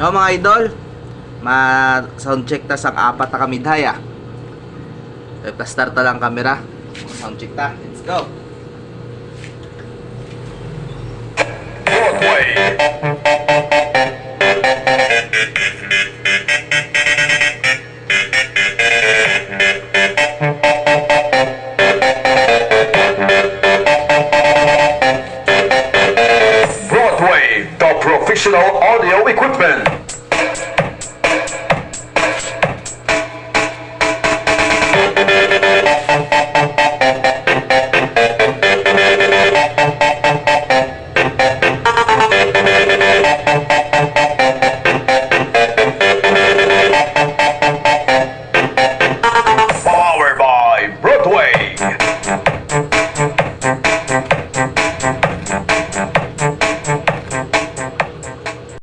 No mga idol, ma sound check ta sang apat na kami daya. Eh, start ta lang camera. Sound check ta. Let's go. Broadway. or professional audio equipment. Broadway.